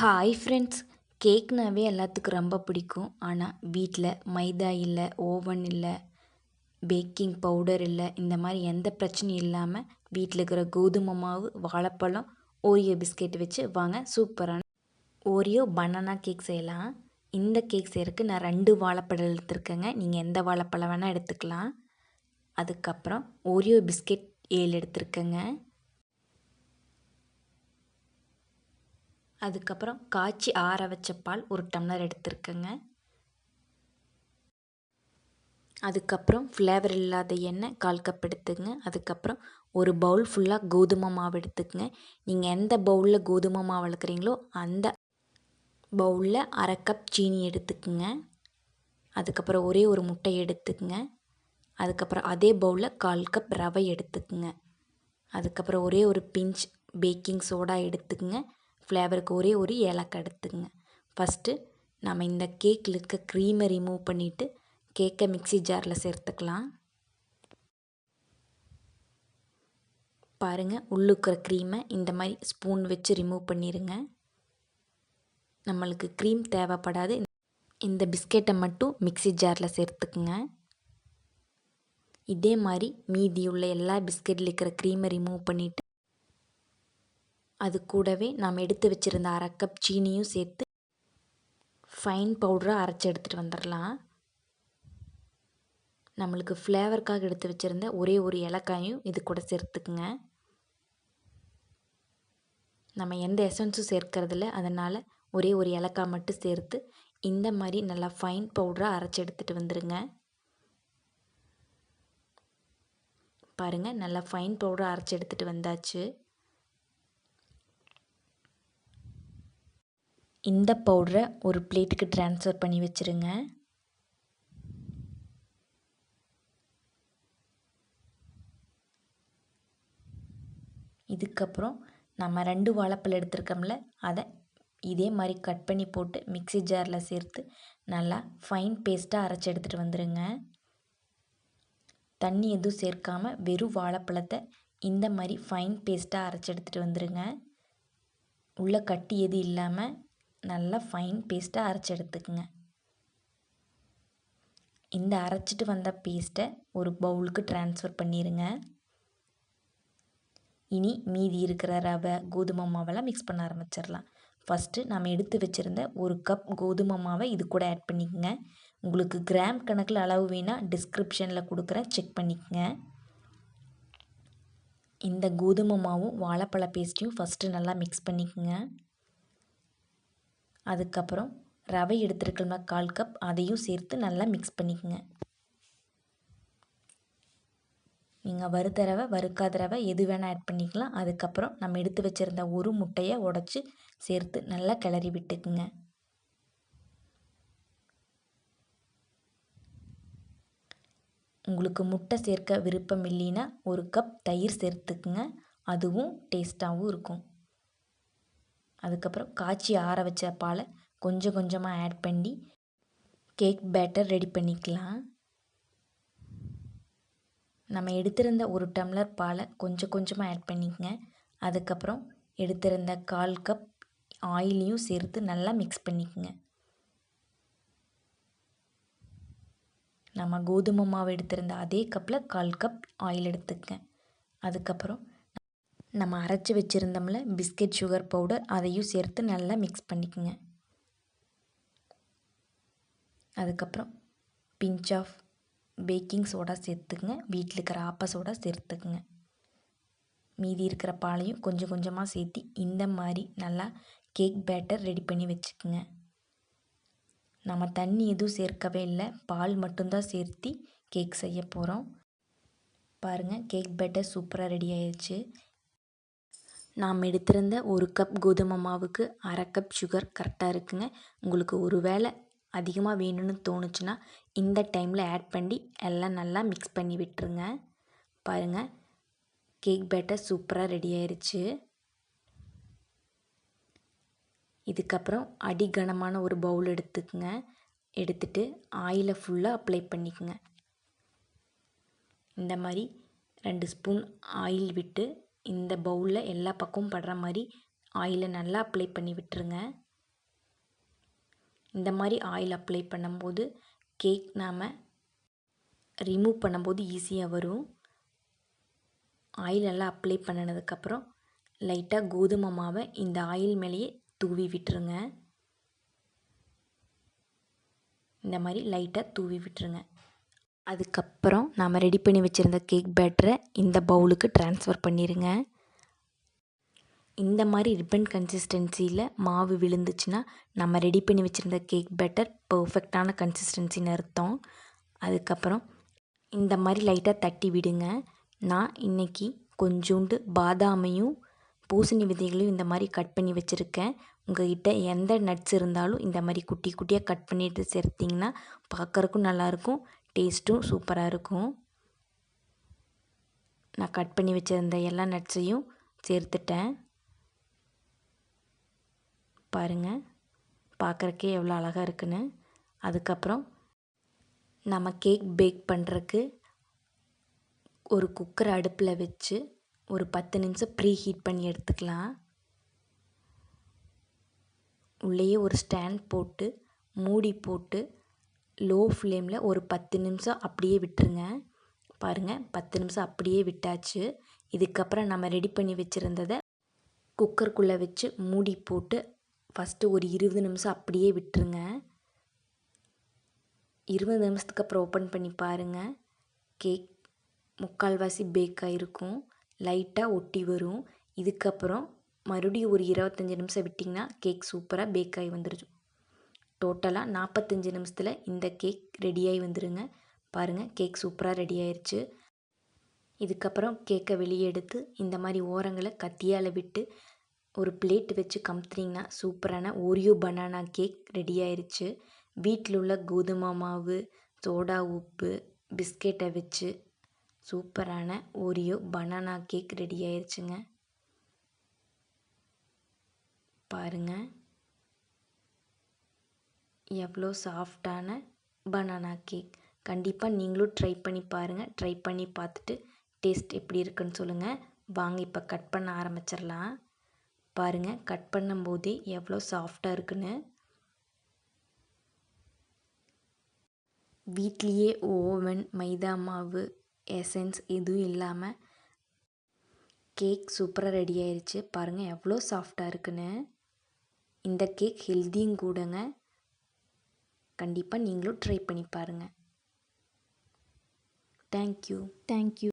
Hi friends கேக்னாவே எல்லாத்துக்கும் ரொம்ப பிடிக்கும். ஆனால் வீட்டில் மைதா இல்லை ஓவன் இல்லை பேக்கிங் பவுடர் இல்லை இந்த மாதிரி எந்த பிரச்சனையும் இல்லாமல் வீட்டில் இருக்கிற கோதுமை மாவு வாழைப்பழம் ஓரியோ பிஸ்கெட் வச்சு வாங்க. சூப்பரான ஓரியோ பனானா கேக் செய்யலாம். இந்த கேக் செய்கிறதுக்கு நான் ரெண்டு வாழைப்பழம் எடுத்துருக்கேங்க. நீங்கள் எந்த வாழைப்பழம் வேணால் எடுத்துக்கலாம். அதுக்கப்புறம் ஓரியோ பிஸ்கெட் ஏழு எடுத்துருக்கேங்க. அதுக்கப்புறம் காய்ச்சி ஆற வச்ச பால் ஒரு டம்ளர் எடுத்துருக்கேங்க. அதுக்கப்புறம் ஃப்ளேவர் இல்லாத எண்ணெய் கால் கப் எடுத்துக்கங்க. அதுக்கப்புறம் ஒரு பவுல் ஃபுல்லாக கோதுமை மாவு எடுத்துக்கங்க. நீங்கள் எந்த பவுலில் கோதுமை மாவு வளர்க்குறீங்களோ அந்த பவுலில் அரை கப் சீனி எடுத்துக்குங்க. அதுக்கப்புறம் ஒரே ஒரு முட்டை எடுத்துக்கங்க. அதுக்கப்புறம் அதே பவுலில் கால் கப் ரவை எடுத்துக்குங்க. அதுக்கப்புறம் ஒரே ஒரு பிஞ்ச் பேக்கிங் சோடா எடுத்துக்கங்க. ஃப்ளேவருக்கு ஒரே ஒரு ஏலக்காய் எடுத்துக்கங்க. ஃபஸ்ட்டு நம்ம இந்த கேக்கில் இருக்க க்ரீமை ரிமூவ் பண்ணிவிட்டு கேக்கை மிக்சி ஜாரில் சேர்த்துக்கலாம். பாருங்கள் உள்ளுக்கிற க்ரீமை இந்த மாதிரி ஸ்பூன் வச்சு ரிமூவ் பண்ணிடுங்க நம்மளுக்கு க்ரீம் தேவைப்படாது. இந்த பிஸ்கெட்டை மட்டும் மிக்சி ஜாரில் சேர்த்துக்குங்க. இதே மாதிரி மீதி உள்ள எல்லா பிஸ்கெட்டில் இருக்கிற க்ரீமை ரிமூவ் பண்ணிவிட்டு அது கூடவே நாம் எடுத்து வச்சுருந்த அரை கப் சீனியும் சேர்த்து ஃபைன் பவுடராக அரைச்சி எடுத்துகிட்டு வந்துடலாம் நம்மளுக்கு ஃப்ளேவருக்காக எடுத்து வச்சுருந்த ஒரே ஒரு இலக்காயும் இது கூட சேர்த்துக்குங்க. நம்ம எந்த எசன்ஸும் சேர்க்கறதில்ல அதனால் ஒரே ஒரு இலக்காய் மட்டும் சேர்த்து இந்த மாதிரி நல்லா ஃபைன் பவுடராக அரைச்சி எடுத்துகிட்டு வந்துடுங்க பாருங்கள் நல்லா ஃபைன் பவுடர் அரைச்சி எடுத்துகிட்டு வந்தாச்சு. இந்த பவுடரை ஒரு பிளேட்டுக்கு ட்ரான்ஸ்ஃபர் பண்ணி வச்சுருங்க. இதுக்கப்புறம் நம்ம ரெண்டு வாழைப்பழம் எடுத்திருக்கோம்ல அதை இதே மாதிரி கட் பண்ணி போட்டு மிக்சி ஜாரில் சேர்த்து நல்லா ஃபைன் பேஸ்ட்டாக அரைச்சி எடுத்துகிட்டு வந்துடுங்க தண்ணி எதுவும் சேர்க்காமல் வெறும் வாழைப்பழத்தை இந்த மாதிரி ஃபைன் பேஸ்ட்டாக அரைச்சி எடுத்துகிட்டு வந்துடுங்க உள்ளே கட்டி எதுவும் இல்லாமல் நல்லா ஃபைன் பேஸ்ட்டாக அரைச்சி எடுத்துக்கோங்க. இந்த அரைச்சிட்டு வந்த பேஸ்ட்டை ஒரு பவுலுக்கு ட்ரான்ஸ்ஃபர் பண்ணிடுங்க இனி மீதி இருக்கிற ரவை கோதுமை மாவெல்லாம் மிக்ஸ் பண்ண ஆரம்பிச்சிடலாம். ஃபஸ்ட்டு நம்ம எடுத்து வச்சுருந்த ஒரு கப் கோதுமை மாவை இது கூட ஆட் பண்ணிக்கோங்க. உங்களுக்கு கிராம் கணக்கில் அளவு வேணால் டிஸ்கிரிப்ஷனில் கொடுக்குறேன் செக் பண்ணிக்கோங்க. இந்த கோதுமை மாவும் வாழைப்பழ பேஸ்ட்டையும் ஃபஸ்ட்டு நல்லா மிக்ஸ் பண்ணிக்கோங்க. அதுக்கப்புறம் ரவை எடுத்துருக்கோம்னா கால் கப் அதையும் சேர்த்து நல்லா மிக்ஸ் பண்ணிக்கோங்க. நீங்கள் வறுத்த ரவை வறுக்காத ரவை எது வேணால் ஆட் பண்ணிக்கலாம். அதுக்கப்புறம் நம்ம எடுத்து வச்சுருந்த ஒரு முட்டையை உடச்சி சேர்த்து நல்லா கிளறி விட்டுக்குங்க. உங்களுக்கு முட்டை சேர்க்க விருப்பம் இல்லைன்னா ஒரு கப் தயிர் சேர்த்துக்குங்க. அதுவும் டேஸ்ட்டாகவும் இருக்கும். அதுக்கப்புறம் காய்ச்சி ஆற வச்ச பாலை கொஞ்சம் கொஞ்சமாக ஆட் பண்ணி கேக் பேட்டர் ரெடி பண்ணிக்கலாம். நம்ம எடுத்திருந்த ஒரு டம்ளர் பாலை கொஞ்சம் கொஞ்சமாக ஆட் பண்ணிக்கங்க. அதுக்கப்புறம் எடுத்திருந்த கால் கப் ஆயிலையும் சேர்த்து நல்லா மிக்ஸ் பண்ணிக்கோங்க. நம்ம கோதுமை மாவு எடுத்திருந்த அதே கப்பில் கால் கப் ஆயில் எடுத்துக்கங்க. அதுக்கப்புறம் நம்ம அரைச்சி வச்சுருந்தோம்ல பிஸ்கெட் சுகர் பவுடர் அதையும் சேர்த்து நல்லா மிக்ஸ் பண்ணிக்கோங்க. அதுக்கப்புறம் பிஞ்ச் ஆஃப் பேக்கிங் சோடா சேர்த்துக்குங்க. வீட்டில் இருக்கிற ஆப்ப சோடா சேர்த்துக்குங்க. மீதி இருக்கிற பாலையும் கொஞ்சம் கொஞ்சமாக சேர்த்து இந்த மாதிரி நல்லா கேக் பேட்டர் ரெடி பண்ணி வச்சுக்குங்க. நம்ம தண்ணி எதுவும் சேர்க்கவே இல்லை. பால் மட்டும்தான் சேர்த்து கேக் செய்ய போகிறோம் பாருங்கள் கேக் பேட்டர் சூப்பராக ரெடி ஆயிடுச்சு நாம் எடுத்திருந்த ஒரு கப் கோதுமை மாவுக்கு அரை கப் சுகர் கரெக்டாக இருக்குங்க. உங்களுக்கு ஒரு வேளை அதிகமாக வேணும்னு தோணுச்சுன்னா இந்த டைமில் ஆட் பண்ணி எல்லாம் நல்லா மிக்ஸ் பண்ணி விட்டுருங்க. பாருங்கள் கேக் பேட்டர் சூப்பராக ரெடி ஆயிடுச்சு இதுக்கப்புறம் அடிகனமான ஒரு பவுல் எடுத்துக்கங்க. எடுத்துட்டு ஆயிலை ஃபுல்லாக அப்ளை பண்ணிக்கோங்க. இந்த மாதிரி ரெண்டு ஸ்பூன் ஆயில் விட்டு இந்த பவுலில் எல்லா பக்கமும் படுற மாதிரி ஆயிலை நல்லா அப்ளை பண்ணி விட்டுருங்க. இந்த மாதிரி ஆயில் அப்ளை பண்ணும்போது கேக் நாம் ரிமூவ் பண்ணும்போது ஈஸியாக வரும். ஆயில் எல்லாம் அப்ளை பண்ணினதுக்கப்புறம் லைட்டாக கோதுமை மாவை இந்த ஆயில் மேலேயே தூவி விட்டுருங்க. இந்த மாதிரி லைட்டாக தூவி விட்டுருங்க. அதுக்கப்புறம் நாம் ரெடி பண்ணி வச்சுருந்த கேக் பேட்டரை இந்த பவுலுக்கு ட்ரான்ஸ்ஃபர் பண்ணிடுங்க இந்த மாதிரி ரிப்பன் கன்சிஸ்டன்சியில் மாவு விழுந்துச்சுன்னா நம்ம ரெடி பண்ணி வச்சுருந்த கேக் பேட்டர் பர்ஃபெக்டான கன்சிஸ்டன்சின்னு அர்த்தம். அதுக்கப்புறம் இந்த மாதிரி லைட்டாக தட்டி விடுங்க. நான் இன்றைக்கி கொஞ்சோண்டு பாதாமையும் பூசணி விதைகளையும் இந்த மாதிரி கட் பண்ணி வச்சுருக்கேன். உங்கள்கிட்ட எந்த நட்ஸ் இருந்தாலும் இந்த மாதிரி குட்டி குட்டியாக கட் பண்ணிட்டு சேர்த்திங்கன்னா பார்க்குறக்கும் நல்லாயிருக்கும் டேஸ்ட்டும் சூப்பராக இருக்கும். நான் கட் பண்ணி வச்சுருந்த எல்லா நட்ஸையும் சேர்த்துட்டேன். பாருங்கள் பார்க்குறக்கே எவ்வளோ அழகாக இருக்குன்னு. அதுக்கப்புறம் நம்ம கேக் பேக் பண்ணுறக்கு ஒரு குக்கர் அடுப்பில் வச்சு ஒரு பத்து நிமிஷம் ப்ரீ ஹீட் பண்ணி எடுத்துக்கலாம். உள்ளேயே ஒரு ஸ்டாண்ட் போட்டு மூடி போட்டு லோ ஃப்ளேமில் ஒரு பத்து நிமிஷம் அப்படியே விட்டுருங்க. பாருங்கள் பத்து நிமிஷம் அப்படியே விட்டாச்சு. இதுக்கப்புறம் நம்ம ரெடி பண்ணி வச்சுருந்ததை குக்கருக்குள்ளே வச்சு மூடி போட்டு ஃபஸ்ட்டு ஒரு இருபது நிமிஷம் அப்படியே விட்டுருங்க. இருபது நிமிஷத்துக்கு அப்புறம் ஓப்பன் பண்ணி பாருங்கள் கேக் முக்கால்வாசி பேக் ஆகிருக்கும் லைட்டாக ஒட்டி வரும். இதுக்கப்புறம் மறுபடியும் ஒரு இருபத்தஞ்சி நிமிஷம் விட்டிங்கன்னா கேக் சூப்பராக பேக் ஆகி வந்துடும் டோட்டலாக நாற்பத்தஞ்சு நிமிஷத்தில் இந்த கேக் ரெடியாகி வந்துடுங்க பாருங்கள் கேக் சூப்பராக ரெடி ஆயிடுச்சு இதுக்கப்புறம் கேக்கை வெளியே எடுத்து இந்த மாதிரி ஓரங்களை கத்தியால் விட்டு ஒரு பிளேட் வச்சு கமுத்துனீங்கன்னா சூப்பரான ஓரியோ பனானா கேக் ரெடி ஆயிடுச்சு வீட்டில் உள்ள கோதுமை மாவு சோடா உப்பு பிஸ்கெட்டை வச்சு சூப்பரான ஓரியோ பனானா கேக் ரெடி ஆயிடுச்சுங்க பாருங்கள் எவ்வளோ சாஃப்டான பனானா கேக். கண்டிப்பாக நீங்களும் ட்ரை பண்ணி பாருங்கள் ட்ரை பண்ணி பார்த்துட்டு டேஸ்ட் எப்படி இருக்குன்னு சொல்லுங்கள் வாங்க இப்போ கட் பண்ண ஆரம்பிச்சிடலாம். பாருங்கள் கட் பண்ணும்போதே எவ்வளோ சாஃப்டாக இருக்குன்னு. வீட்லேயே ஓவன் மைதா மாவு எசன்ஸ் எதுவும் இல்லாமல் கேக் சூப்பராக ரெடி ஆயிடுச்சு பாருங்கள் எவ்வளோ சாஃப்டாக இருக்குன்னு. இந்த கேக் ஹெல்த்தியும் கூடங்க. கண்டிப்பாக நீங்களும் ட்ரை பண்ணி பாருங்கள் தேங்க்யூ தேங்க்யூ